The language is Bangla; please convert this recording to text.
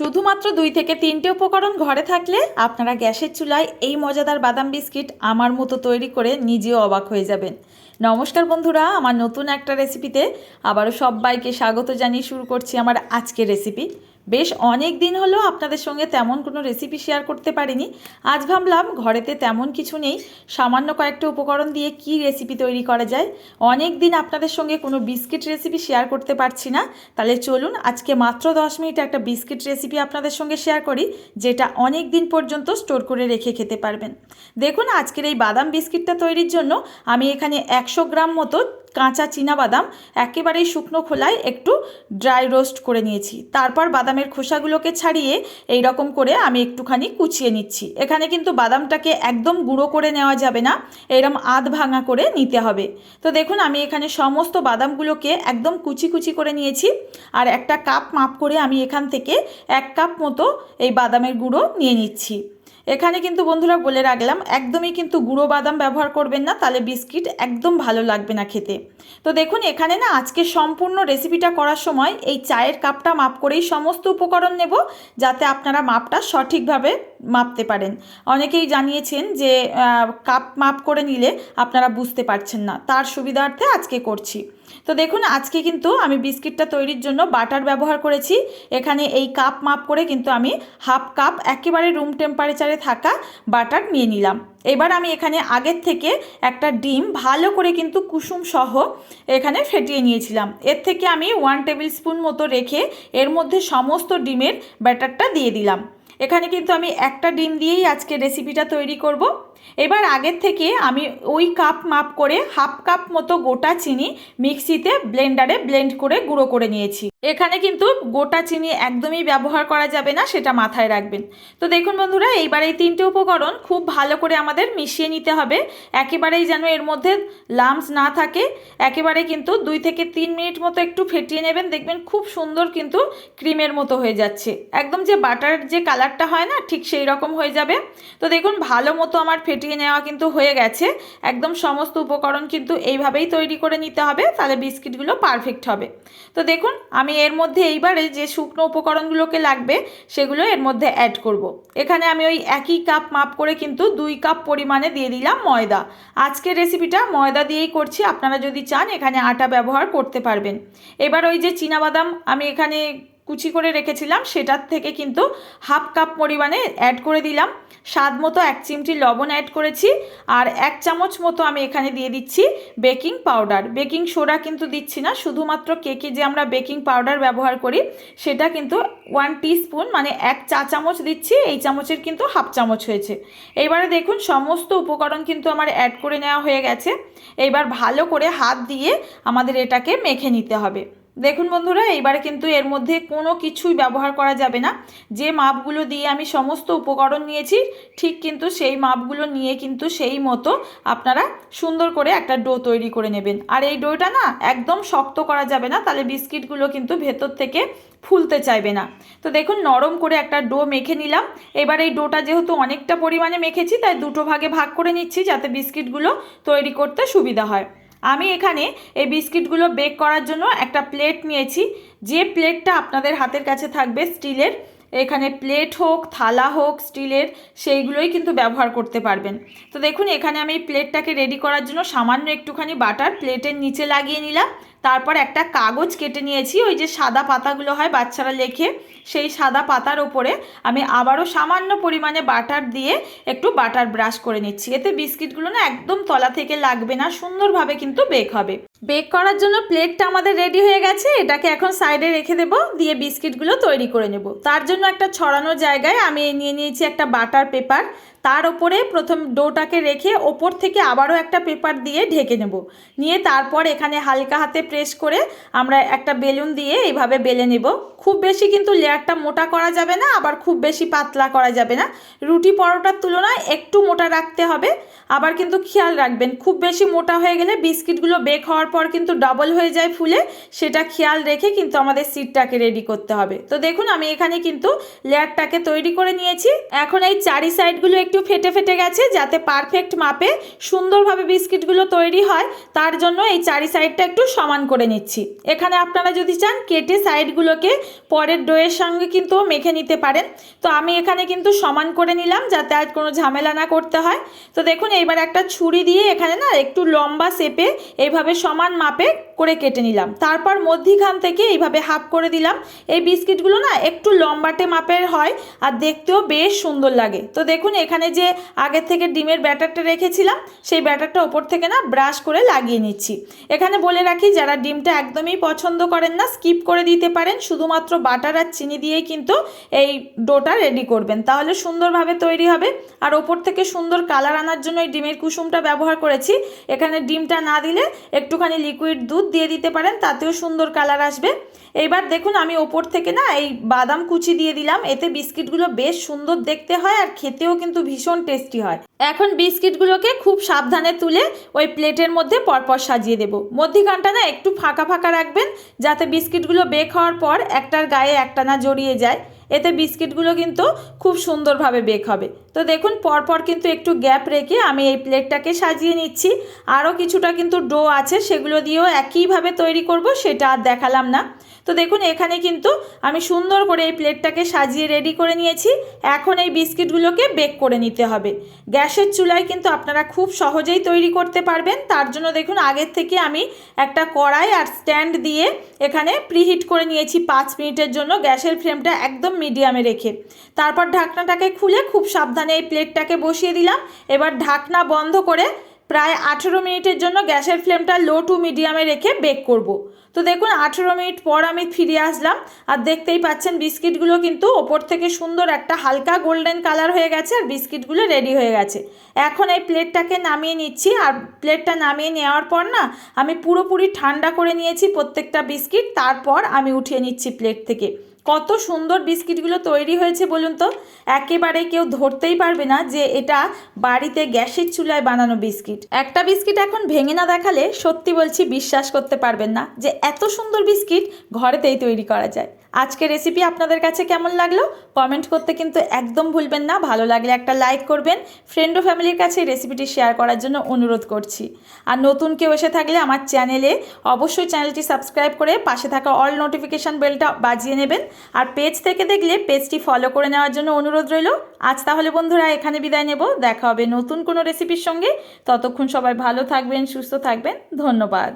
শুধুমাত্র দুই থেকে তিনটে উপকরণ ঘরে থাকলে আপনারা গ্যাসের চুলায় এই মজাদার বাদাম বিস্কিট আমার মতো তৈরি করে নিজেও অবাক হয়ে যাবেন। নমস্কার বন্ধুরা, আমার নতুন একটা রেসিপিতে আবারও সবাইকে স্বাগত জানিয়ে শুরু করছি আমার আজকের রেসিপি। বেশ অনেক দিন হলো আপনাদের সঙ্গে তেমন কোনো রেসিপি শেয়ার করতে পারিনি। আজ ভাবলাম ঘরেতে তেমন কিছু নেই। সামান্য কয়েকটা উপকরণ দিয়ে কি রেসিপি তৈরি করা যায়? অনেক দিন আপনাদের সঙ্গে কোনো বিস্কিট রেসিপি শেয়ার করতে পারছি না। তাহলে চলুন আজকে মাত্র দশ মিনিটে একটা বিস্কিট রেসিপি আপনাদের সঙ্গে শেয়ার করি, যেটা অনেক দিন পর্যন্ত স্টোর করে রেখে খেতে পারবেন। দেখুন আজকের এই বাদাম বিস্কিটটা তৈরির জন্য আমি এখানে একশো গ্রাম মতো কাঁচা বাদাম একেবারেই শুকনো খোলায় একটু ড্রাই রোস্ট করে নিয়েছি। তারপর বাদামের খোসাগুলোকে ছাড়িয়ে এই রকম করে আমি একটুখানি কুচিয়ে নিচ্ছি। এখানে কিন্তু বাদামটাকে একদম গুঁড়ো করে নেওয়া যাবে না, এরম আধ ভাঙা করে নিতে হবে। তো দেখুন, আমি এখানে সমস্ত বাদামগুলোকে একদম কুচি কুচি করে নিয়েছি আর একটা কাপ মাপ করে আমি এখান থেকে এক কাপ মতো এই বাদামের গুঁড়ো নিয়ে নিচ্ছি। এখানে কিন্তু বন্ধুরা বলে রাখলাম, একদমই কিন্তু গুঁড়ো বাদাম ব্যবহার করবেন না, তাহলে বিস্কিট একদম ভালো লাগবে না খেতে। তো দেখুন, এখানে না আজকে সম্পূর্ণ রেসিপিটা করার সময় এই চায়ের কাপটা মাপ করেই সমস্ত উপকরণ নেব, যাতে আপনারা মাপটা সঠিকভাবে মাপতে পারেন। অনেকেই জানিয়েছেন যে কাপ মাপ করে নিলে আপনারা বুঝতে পারছেন না। তার সুবিধার্থে আজকে করছি। তো দেখুন, আজকে কিন্তু আমি বিস্কিটটা তৈরির জন্য বাটার ব্যবহার করেছি। এখানে এই কাপ মাপ করে কিন্তু আমি হাফ কাপ একেবারে রুম টেম্পারেচারে থাকা বাটার নিয়ে নিলাম। এবার আমি এখানে আগের থেকে একটা ডিম ভালো করে কিন্তু কুসুম সহ এখানে ফেটিয়ে নিয়েছিলাম। এর থেকে আমি ওয়ান টেবিল স্পুন মতো রেখে এর মধ্যে সমস্ত ডিমের ব্যাটারটা দিয়ে দিলাম। এখানে কিন্তু আমি একটা ডিম দিয়েই আজকে রেসিপিটা তৈরি করব। এবার আগের থেকে আমি ওই কাপ মাপ করে হাফ কাপ মতো গোটা চিনি মিক্সিতে ব্লেন্ডারে ব্লেন্ড করে গুঁড়ো করে নিয়েছি। এখানে কিন্তু গোটা চিনি একদমই ব্যবহার করা যাবে না, সেটা মাথায় রাখবেন। তো দেখুন বন্ধুরা, এইবার এই তিনটে উপকরণ খুব ভালো করে আমাদের মিশিয়ে নিতে হবে। একেবারেই যেন এর মধ্যে লামস না থাকে, একেবারে কিন্তু দুই থেকে তিন মিনিট মতো একটু ফেটিয়ে নেবেন। দেখবেন খুব সুন্দর কিন্তু ক্রিমের মতো হয়ে যাচ্ছে। একদম যে বাটার যে কালারটা হয় না, ঠিক সেই রকম হয়ে যাবে। তো দেখুন, ভালো মতো আমার ফেটিয়ে নেওয়া কিন্তু হয়ে গেছে। একদম সমস্ত উপকরণ কিন্তু এইভাবেই তৈরি করে নিতে হবে, তাহলে বিস্কিটগুলো পারফেক্ট হবে। তো দেখুন, আমি এর মধ্যে এইবারে যে শুকনো উপকরণগুলোকে লাগবে, সেগুলো এর মধ্যে অ্যাড করব। এখানে আমি ওই একই কাপ মাপ করে কিন্তু দুই কাপ পরিমাণে দিয়ে দিলাম ময়দা আজকের রেসিপিটা ময়দা দিয়েই করছি, আপনারা যদি চান এখানে আটা ব্যবহার করতে পারবেন এবার ওই যে বাদাম আমি এখানে কুচি করে রেখেছিলাম, সেটার থেকে কিন্তু হাফ কাপ পরিমাণে অ্যাড করে দিলাম। স্বাদ মতো এক চিমটি লবণ অ্যাড করেছি আর এক চামচ মতো আমি এখানে দিয়ে দিচ্ছি বেকিং পাউডার বেকিং সোডা কিন্তু দিচ্ছি না, শুধুমাত্র কেকে যে আমরা বেকিং পাউডার ব্যবহার করি, সেটা কিন্তু ওয়ান স্পুন মানে এক চা চামচ দিচ্ছি, এই চামচের কিন্তু হাফ চামচ হয়েছে। এইবারে দেখুন, সমস্ত উপকরণ কিন্তু আমার অ্যাড করে নেওয়া হয়ে গেছে। এইবার ভালো করে হাত দিয়ে আমাদের এটাকে মেখে নিতে হবে। দেখুন বন্ধুরা, এইবারে কিন্তু এর মধ্যে কোনো কিছুই ব্যবহার করা যাবে না। যে মাপগুলো দিয়ে আমি সমস্ত উপকরণ নিয়েছি, ঠিক কিন্তু সেই মাপগুলো নিয়ে কিন্তু সেই মতো আপনারা সুন্দর করে একটা ডো তৈরি করে নেবেন। আর এই ডোটা না একদম শক্ত করা যাবে না, তাহলে বিস্কিটগুলো কিন্তু ভেতর থেকে ফুলতে চাইবে না। তো দেখুন, নরম করে একটা ডো মেখে নিলাম। এবার এই ডোটা যেহেতু অনেকটা পরিমাণে মেখেছি, তাই দুটো ভাগে ভাগ করে নিচ্ছি, যাতে বিস্কিটগুলো তৈরি করতে সুবিধা হয়। আমি এখানে এই বিস্কিটগুলো বেক করার জন্য একটা প্লেট নিয়েছি। যে প্লেটটা আপনাদের হাতের কাছে থাকবে স্টিলের এখানে প্লেট হোক, থালা হোক, স্টিলের, সেইগুলোই কিন্তু ব্যবহার করতে পারবেন। তো দেখুন, এখানে আমি প্লেটটাকে রেডি করার জন্য সামান্য একটুখানি বাটার প্লেটের নিচে লাগিয়ে নিলাম। তারপর একটা কাগজ কেটে নিয়েছি, ওই যে সাদা পাতাগুলো হয় বাচ্চারা লেখে, সেই সাদা পাতার ওপরে আমি আবারও সামান্য পরিমাণে বাটার দিয়ে একটু বাটার ব্রাশ করে নিচ্ছি। এতে বিস্কিটগুলো না একদম তলা থেকে লাগবে না, সুন্দরভাবে কিন্তু বেক হবে। বেক করার জন্য প্লেটটা আমাদের রেডি হয়ে গেছে, এটাকে এখন সাইডে রেখে দেব, দিয়ে বিস্কিটগুলো তৈরি করে নেব। তার জন্য একটা ছড়ানো জায়গায় আমি নিয়ে নিয়েছি একটা বাটার পেপার। তার ওপরে প্রথম ডোটাকে রেখে ওপর থেকে আবারও একটা পেপার দিয়ে ঢেকে নেব। নিয়ে তারপর এখানে হালকা হাতে প্রেস করে আমরা একটা বেলুন দিয়ে এইভাবে বেলে নেব। খুব বেশি কিন্তু লেয়ারটা মোটা করা যাবে না, আবার খুব বেশি পাতলা করা যাবে না। রুটি পরোটার তুলনায় একটু মোটা রাখতে হবে। আবার কিন্তু খেয়াল রাখবেন, খুব বেশি মোটা হয়ে গেলে বিস্কিটগুলো বেক হওয়ার পর কিন্তু ডবল হয়ে যায় ফুলে। সেটা খেয়াল রেখে কিন্তু আমাদের সিটটাকে রেডি করতে হবে। তো দেখুন, আমি এখানে কিন্তু লেয়ারটাকে তৈরি করে নিয়েছি। এখন এই চারি সাইডগুলো একটু ফেটে ফেটে গেছে যাতে পারফেক্ট মাপে সুন্দরভাবে বিস্কিটগুলো তৈরি হয়। তার জন্য এই চারি সাইডটা একটু সমান করে নিচ্ছি। এখানে আপনারা যদি চান, কেটে সাইডগুলোকে পরের ডোয়ের সঙ্গে কিন্তু মেখে নিতে পারেন। তো আমি এখানে কিন্তু সমান করে নিলাম যাতে আর কোনো ঝামেলা না করতে হয়। তো দেখুন, এইবার একটা ছুরি দিয়ে এখানে না একটু লম্বা শেপে এইভাবে সমান মাপে করে কেটে নিলাম। তারপর মধ্যিখান থেকে এইভাবে হাফ করে দিলাম। এই বিস্কিটগুলো না একটু লম্বাটে মাপের হয় আর দেখতেও বেশ সুন্দর লাগে। তো দেখুন, এখানে যে আগের থেকে ডিমের ব্যাটারটা রেখেছিলাম, সেই ব্যাটারটা ওপর থেকে না ব্রাশ করে লাগিয়ে নিচ্ছি। এখানে বলে রাখি, যারা ডিমটা একদমই পছন্দ করেন না, স্কিপ করে দিতে পারেন। শুধুমাত্র বাটার আর চিনি দিয়েই কিন্তু এই ডোটা রেডি করবেন। তাহলে সুন্দরভাবে তৈরি হবে। আর ওপর থেকে সুন্দর কালার আনার জন্য এই ডিমের কুসুমটা ব্যবহার করেছি। এখানে ডিমটা না দিলে একটুখানি লিকুইড দুধ দিয়ে দিতে পারেন, তাতেও সুন্দর কালার আসবে। এইবার দেখুন, আমি ওপর থেকে না এই বাদাম কুচি দিয়ে দিলাম। এতে বিস্কিটগুলো বেশ সুন্দর দেখতে হয় আর খেতেও কিন্তু ভীষণ টেস্টি হয়। এখন বিস্কিটগুলোকে খুব সাবধানে তুলে ওই প্লেটের মধ্যে পরপর সাজিয়ে দেবো। মধ্যিখানটা না একটু ফাঁকা ফাঁকা রাখবেন, যাতে বিস্কিটগুলো বেক হওয়ার পর একটার গায়ে একটা না জড়িয়ে যায়। এতে বিস্কিটগুলো কিন্তু খুব সুন্দরভাবে বেক হবে। তো দেখুন, পরপর কিন্তু একটু গ্যাপ রেখে আমি এই প্লেটটাকে সাজিয়ে নিচ্ছি। আরও কিছুটা কিন্তু ডো আছে, সেগুলো দিয়েও একইভাবে তৈরি করব, সেটা আর দেখালাম না। তো দেখুন, এখানে কিন্তু আমি সুন্দর করে এই প্লেটটাকে সাজিয়ে রেডি করে নিয়েছি। এখন এই বিস্কিটগুলোকে বেক করে নিতে হবে। গ্যাসের চুলায় কিন্তু আপনারা খুব সহজেই তৈরি করতে পারবেন। তার জন্য দেখুন, আগের থেকে আমি একটা কড়াই আর স্ট্যান্ড দিয়ে এখানে প্রিহিট করে নিয়েছি পাঁচ মিনিটের জন্য। গ্যাসের ফ্লেমটা একদম মিডিয়ামে রেখে। তারপর ঢাকনাটাকে খুলে খুব সাবধানে এই প্লেটটাকে বসিয়ে দিলাম। এবার ঢাকনা বন্ধ করে প্রায় আঠেরো মিনিটের জন্য গ্যাসের ফ্লেমটা লো টু মিডিয়ামে রেখে বেক করব। তো দেখুন, আঠেরো মিনিট পর আমি ফিরে আসলাম। আর দেখতেই পাচ্ছেন, বিস্কিটগুলো কিন্তু ওপর থেকে সুন্দর একটা হালকা গোল্ডেন কালার হয়ে গেছে আর বিস্কিটগুলো রেডি হয়ে গেছে। এখন এই প্লেটটাকে নামিয়ে নিচ্ছি। আর প্লেটটা নামিয়ে নেওয়ার পর না, আমি পুরোপুরি ঠান্ডা করে নিয়েছি প্রত্যেকটা বিস্কিট। তারপর আমি উঠিয়ে নিচ্ছি প্লেট থেকে। কত সুন্দর বিস্কিটগুলো তৈরি হয়েছে বলুন তো। একেবারে কেউ ধরতেই পারবে না যে এটা বাড়িতে গ্যাসের চুলায় বানানো বিস্কিট। একটা বিস্কিট এখন ভেঙে না দেখালে সত্যি বলছি বিশ্বাস করতে পারবেন না যে এত সুন্দর বিস্কিট ঘরেতেই তৈরি করা যায়। আজকে রেসিপি আপনাদের কাছে কেমন লাগল? কমেন্ট করতে কিন্তু একদম ভুলবেন না। ভালো লাগলে একটা লাইক করবেন। ফ্রেন্ড ও ফ্যামিলির কাছে রেসিপিটি শেয়ার করার জন্য অনুরোধ করছি। আর নতুন কেউ এসে থাকলে আমার চ্যানেলে অবশ্যই চ্যানেলটি সাবস্ক্রাইব করে পাশে থাকা অল নোটিফিকেশান বেলটা বাজিয়ে নেবেন। আর পেজ থেকে দেখলে পেজটি ফলো করে নেওয়ার জন্য অনুরোধ রইল। আজ তাহলে বন্ধুরা এখানে বিদায় নেব। দেখা হবে নতুন কোনো রেসিপির সঙ্গে। ততক্ষণ সবাই ভালো থাকবেন, সুস্থ থাকবেন। ধন্যবাদ।